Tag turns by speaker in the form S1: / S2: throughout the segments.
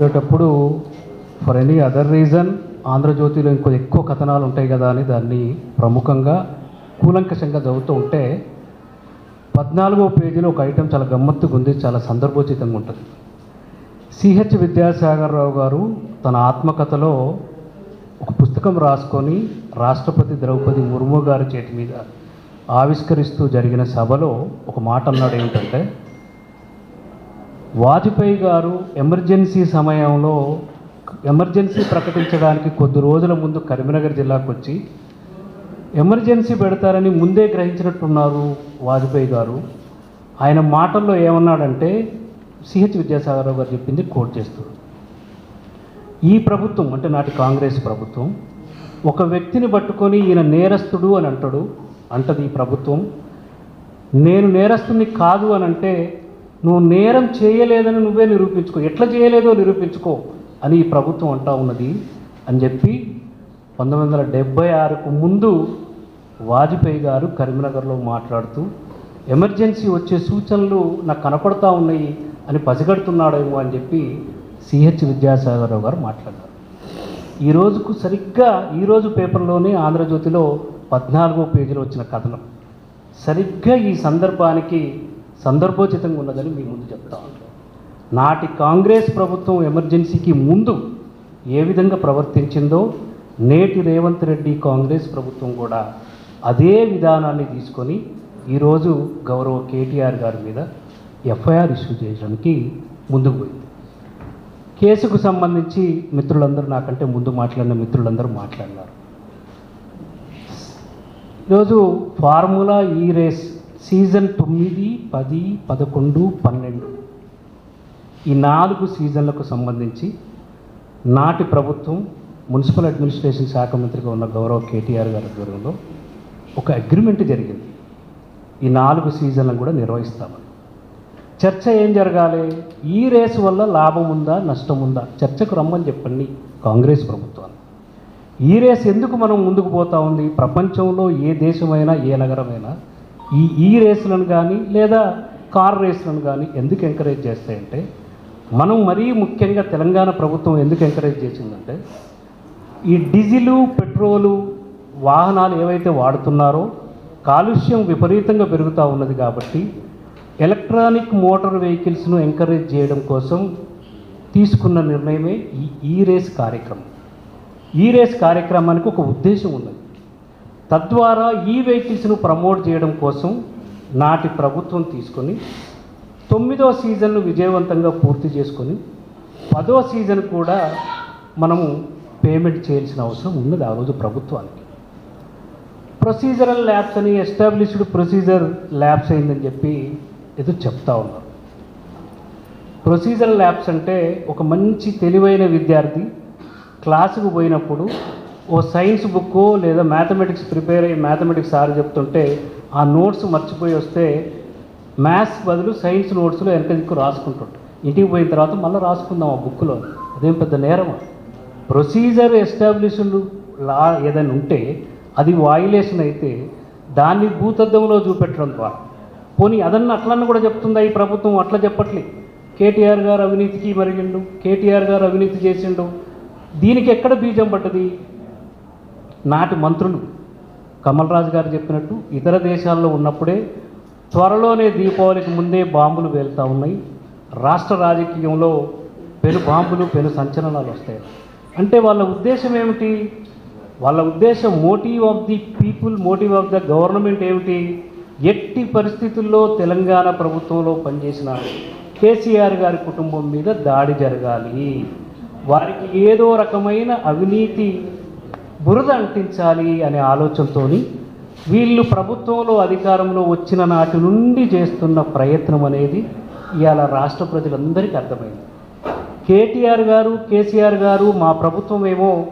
S1: చేసేటప్పుడు for any other reason ఆంధ్రజ్యోతిలో ఇంకో ఎక్కువ కథనాలు ఉంటాయి కదా అని దాన్ని ప్రముఖంగా కూలంకషంగా చదువుతూ ఉంటే పద్నాలుగో పేజీలో ఒక ఐటెం చాలా గమ్మత్తుగా ఉంది చాలా సందర్భోచితంగా ఉంటుంది. సిహెచ్ విద్యాసాగర్రావు గారు తన ఆత్మకథలో ఒక పుస్తకం రాసుకొని రాష్ట్రపతి ద్రౌపది ముర్ము గారి చేతి మీద ఆవిష్కరిస్తూ జరిగిన సభలో ఒక మాట అన్నాడు ఏమిటంటే వాజ్పేయి గారు ఎమర్జెన్సీ సమయంలో ఎమర్జెన్సీ ప్రకటించడానికి కొద్ది రోజుల ముందు కరీంనగర్ జిల్లాకు వచ్చి ఎమర్జెన్సీ పెడతారని ముందే గ్రహించినట్టున్నారు వాజ్పేయి గారు. ఆయన మాటల్లో ఏమన్నాడంటే సిహెచ్ విద్యాసాగరరావు గారు చెప్పింది కోట్ చేస్తూ ఈ ప్రభుత్వం అంటే నాటి కాంగ్రెస్ ప్రభుత్వం ఒక వ్యక్తిని పట్టుకొని ఈయన నేరస్తుడు అని అంటాడు. అంటది ఈ ప్రభుత్వం. నేను నేరస్తుని కాదు అని అంటే నువ్వు నేరం చేయలేదని నువ్వే నిరూపించుకో. ఎట్లా చేయలేదో నిరూపించుకో అని ఈ ప్రభుత్వం అంటా ఉన్నది అని చెప్పి పంతొమ్మిది వందల డెబ్బై ఆరుకు ముందు వాజ్పేయి గారు కరీంనగర్లో మాట్లాడుతూ ఎమర్జెన్సీ వచ్చే సూచనలు నాకు కనపడతా ఉన్నాయి అని పసిగడుతున్నాడేమో అని చెప్పి సిహెచ్ విద్యాసాగరరావు గారు మాట్లాడారు. ఈ రోజుకు సరిగ్గా ఈరోజు పేపర్లోనే ఆంధ్రజ్యోతిలో పద్నాలుగో పేజీలో వచ్చిన కథనం. సరిగ్గా ఈ సందర్భానికి సందర్భోచితంగా ఉన్నదని మీ ముందు చెప్తా. నాటి కాంగ్రెస్ ప్రభుత్వం ఎమర్జెన్సీకి ముందు ఏ విధంగా ప్రవర్తించిందో నేటి రేవంత్ రెడ్డి కాంగ్రెస్ ప్రభుత్వం కూడా అదే విధానాన్ని తీసుకొని ఈరోజు గౌరవ కేటీఆర్ గారి మీద ఎఫ్ఐఆర్ ఇష్యూ చేయడానికి ముందుకు పోయింది. కేసుకు సంబంధించి మిత్రులందరూ నాకంటే ముందు మాట్లాడిన మిత్రులందరూ మాట్లాడినారు. ఈరోజు ఫార్ములా ఈ రేస్ సీజన్ తొమ్మిది పది పదకొండు పన్నెండు. ఈ నాలుగు సీజన్లకు సంబంధించి నాటి ప్రభుత్వం మున్సిపల్ అడ్మినిస్ట్రేషన్ శాఖ మంత్రిగా ఉన్న గౌరవ్ కేటీఆర్ గారి ఆధ్వర్యంలో ఒక అగ్రిమెంట్ జరిగింది. ఈ నాలుగు సీజన్లను కూడా నిర్వహిస్తామని. చర్చ ఏం జరగాలి? ఈ రేసు వల్ల లాభం ఉందా నష్టం ఉందా? చర్చకు రమ్మని చెప్పండి కాంగ్రెస్ ప్రభుత్వాన్ని ఈ రేస్ ఎందుకు మనం ముందుకు పోతా ఉంది? ప్రపంచంలో ఏ దేశమైనా ఏ నగరమైనా ఈ ఈ రేసులను కానీ లేదా కార్ రేసులను కానీ ఎందుకు ఎంకరేజ్ చేస్తాయంటే మనం మరీ ముఖ్యంగా తెలంగాణ ప్రభుత్వం ఎందుకు ఎంకరేజ్ చేసిందంటే ఈ డీజిలు పెట్రోలు వాహనాలు ఏవైతే వాడుతున్నారో కాలుష్యం విపరీతంగా పెరుగుతూ ఉన్నది కాబట్టి ఎలక్ట్రానిక్ మోటార్ వెహికల్స్ను ఎంకరేజ్ చేయడం కోసం తీసుకున్న నిర్ణయమే ఈ ఈ రేస్ కార్యక్రమం. ఈ రేస్ కార్యక్రమానికి ఒక ఉద్దేశం ఉన్నది. తద్వారా ఈ వెహికల్స్ను ప్రమోట్ చేయడం కోసం నాటి ప్రభుత్వం తీసుకొని తొమ్మిదో సీజన్ను విజయవంతంగా పూర్తి చేసుకొని పదో సీజన్ కూడా మనము పేమెంట్ చేయాల్సిన అవసరం ఉన్నది ఆ రోజు ప్రభుత్వానికి. ప్రొసీజరల్ ల్యాబ్స్ అని ఎస్టాబ్లిష్డ్ ప్రొసీజర్ ల్యాబ్స్ అయిందని చెప్పి ఏదో చెప్తా ఉన్నారు. ప్రొసీజరల్ ల్యాబ్స్ అంటే ఒక మంచి తెలివైన విద్యార్థి క్లాసుకు పోయినప్పుడు ఓ సైన్స్ బుక్ లేదా మ్యాథమెటిక్స్ ప్రిపేర్ అయ్యి మ్యాథమెటిక్స్ సార్ చెప్తుంటే ఆ నోట్స్ మర్చిపోయి వస్తే మ్యాథ్స్ బదులు సైన్స్ నోట్స్లో వెనక దిక్కు రాసుకుంటుంటాం ఇంటికి పోయిన తర్వాత మళ్ళీ రాసుకుందాం ఆ బుక్లో అదేం పెద్ద నేరం ప్రొసీజర్ ఎస్టాబ్లిష్డ్ లా ఏదైనా ఉంటే అది వాయులేషన్ అయితే దాన్ని భూతద్దంలో చూపెట్టడం ద్వారా. పోనీ అదన్న అట్లన్న కూడా చెప్తుందా ఈ ప్రభుత్వం? అట్లా చెప్పట్లే. కేటీఆర్ గారు అవినీతికి మరిగిండు. కేటీఆర్ గారు అవినీతి చేసిండు. దీనికి ఎక్కడ బీజం పడ్డది? నాటి మంత్రులు. కమల్ రాజు గారు చెప్పినట్టు ఇతర దేశాల్లో ఉన్నప్పుడే త్వరలోనే దీపావళికి ముందే బాంబులు వేలుతూ ఉన్నాయి. రాష్ట్ర రాజకీయంలో పెను బాంబులు పెను సంచలనాలు వస్తాయి. అంటే వాళ్ళ ఉద్దేశం ఏమిటి? వాళ్ళ ఉద్దేశం motive of the people motive of the government ఏమిటి? ఎట్టి పరిస్థితుల్లో తెలంగాణ ప్రభుత్వంలో పనిచేసిన కేసీఆర్ గారి కుటుంబం మీద దాడి జరగాలి. వారికి ఏదో రకమైన అవినీతి బురద అంటించాలి అనే ఆలోచనతోని వీళ్ళు ప్రభుత్వంలో అధికారంలో వచ్చిన నాటి నుండి చేస్తున్న ప్రయత్నం అనేది ఇవాళ రాష్ట్ర ప్రజలందరికీ అర్థమైంది. కేటీఆర్ గారు కేసీఆర్ గారు మా ప్రభుత్వం ఏమో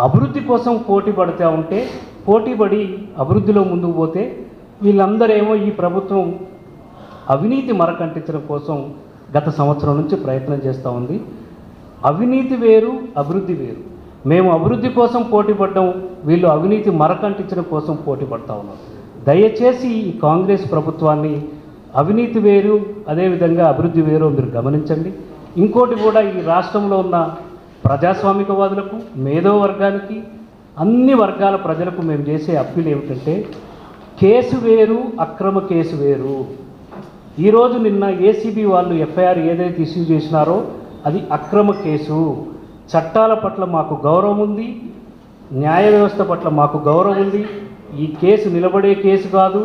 S1: అభివృద్ధి కోసం పోటీ పడుతూ ఉంటే పోటీపడి అభివృద్ధిలో ముందుకు పోతే వీళ్ళందరేమో ఈ ప్రభుత్వం అవినీతి మరకంటించడం కోసం గత సంవత్సరం నుంచి ప్రయత్నం చేస్తూ ఉంది. అవినీతి వేరు అభివృద్ధి వేరు. మేము అభివృద్ధి కోసం పోటీపడ్డం వీళ్ళు అవినీతి మరకంటించడం కోసం పోటీ ఉన్నాం. దయచేసి ఈ కాంగ్రెస్ ప్రభుత్వాన్ని అవినీతి వేరు అదేవిధంగా అభివృద్ధి వేరు మీరు గమనించండి. ఇంకోటి కూడా ఈ రాష్ట్రంలో ఉన్న ప్రజాస్వామికవాదులకు మేధో వర్గానికి అన్ని వర్గాల ప్రజలకు మేము చేసే అప్పీల్ ఏమిటంటే కేసు వేరు అక్రమ కేసు వేరు. ఈరోజు నిన్న ఏసీబీ వాళ్ళు ఎఫ్ఐఆర్ ఏదైతే ఇష్యూ చేసినారో అది అక్రమ కేసు. చట్టాల పట్ల మాకు గౌరవం ఉంది న్యాయ వ్యవస్థ పట్ల మాకు గౌరవం ఉంది. ఈ కేసు నిలబడే కేసు కాదు.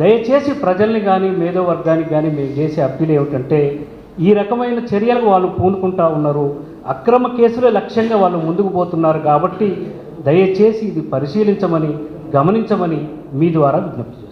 S1: దయచేసి ప్రజల్ని కానీ మేధో వర్గానికి కానీ మేము చేసే అప్పీల్ ఏమిటంటే ఈ రకమైన చర్యలకు వాళ్ళు పూనుకుంటా ఉన్నారు. అక్రమ కేసులే లక్ష్యంగా వాళ్ళు ముందుకు పోతున్నారు కాబట్టి దయచేసి ఇది పరిశీలించమని గమనించమని మీ ద్వారా విజ్ఞప్తి